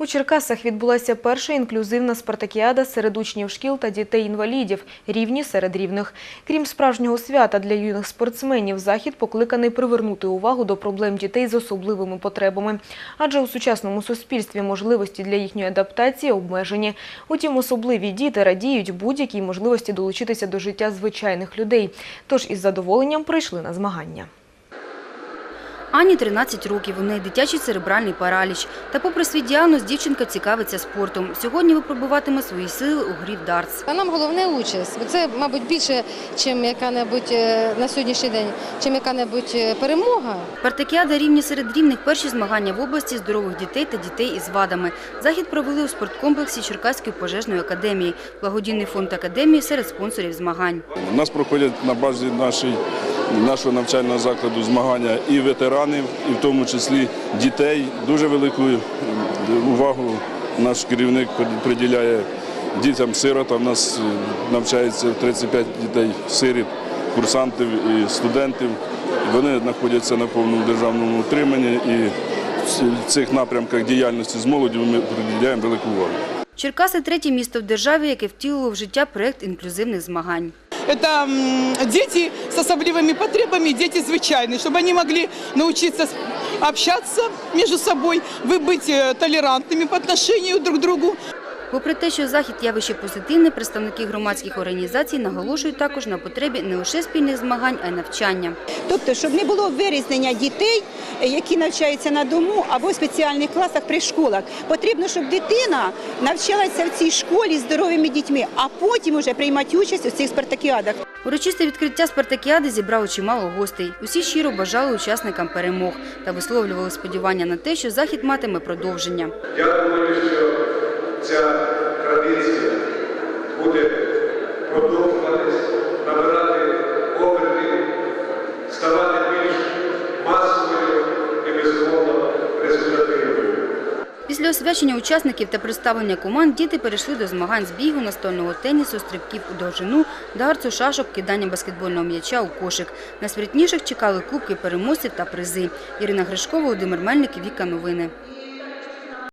У Черкасах відбулася перша інклюзивна спартакіада серед учнів шкіл та дітей-інвалідів, рівні серед рівних. Крім справжнього свята для юних спортсменів, захід покликаний привернути увагу до проблем дітей з особливими потребами. Адже у сучасному суспільстві можливості для їхньої адаптації обмежені. Утім, особливі діти радіють будь-якій можливості долучитися до життя звичайних людей. Тож із задоволенням прийшли на змагання. Ані 13 років, у неї дитячий церебральний параліч. Та попри свій діагноз, дівчинка цікавиться спортом. Сьогодні випробуватиме свої сили у грі в дартс. А нам головне участь, бо це, мабуть, більше, ніж яка-небудь е, на сьогоднішній день, чим яка-небудь е, перемога. Спартакіада рівні серед рівних перші змагання в області здорових дітей та дітей із вадами. Захід провели у спорткомплексі Черкаської пожежної академії. Благодійний фонд академії серед спонсорів змагань. У нас проходять на базі нашої, нашого навчального закладу змагання і ветеранів, і в тому числі дітей. Дуже велику увагу наш керівник приділяє дітям-сиротам. У нас е, навчається 35 дітей сиріт, курсантів і студентів. Вони знаходяться на повному державному утриманні і в цих напрямках діяльності з молоддю ми приділяємо велику увагу. Черкаси – третє місто в державі, яке втілило в життя проєкт інклюзивних змагань Это м, дети с особливыми потребами, дети звичайные, чтобы они могли научиться с- общаться между собой, вы быть э, толерантными по отношению друг к другу, Попри те, що захід явище позитивне, представники громадських організацій наголошують також на потребі не лише спільних змагань, а й навчання. Тобто, щоб не було вирізнення дітей, які навчаються на дому або в спеціальних класах при школах. Потрібно, щоб дитина навчалася в цій школі з здоровими дітьми, а потім уже приймати участь у цих спартакіадах. Урочисте відкриття спартакіади зібрало чимало гостей. Усі щиро бажали учасникам перемог та висловлювали сподівання на те, що захід матиме продовження. Я думаю, що ця традиція буде продовжуватись, набирати оберти, ставати більш масовою і безумовно результативною. Після освячення учасників та представлення команд діти перейшли до змагань з бігу, настольного тенісу, стрибків у довжину, дартсу, шашок, кидання баскетбольного м'яча у кошик. На спритніших чекали кубки переможців та призи. Ірина Гришкова, Володимир Мельник, Віка Новини.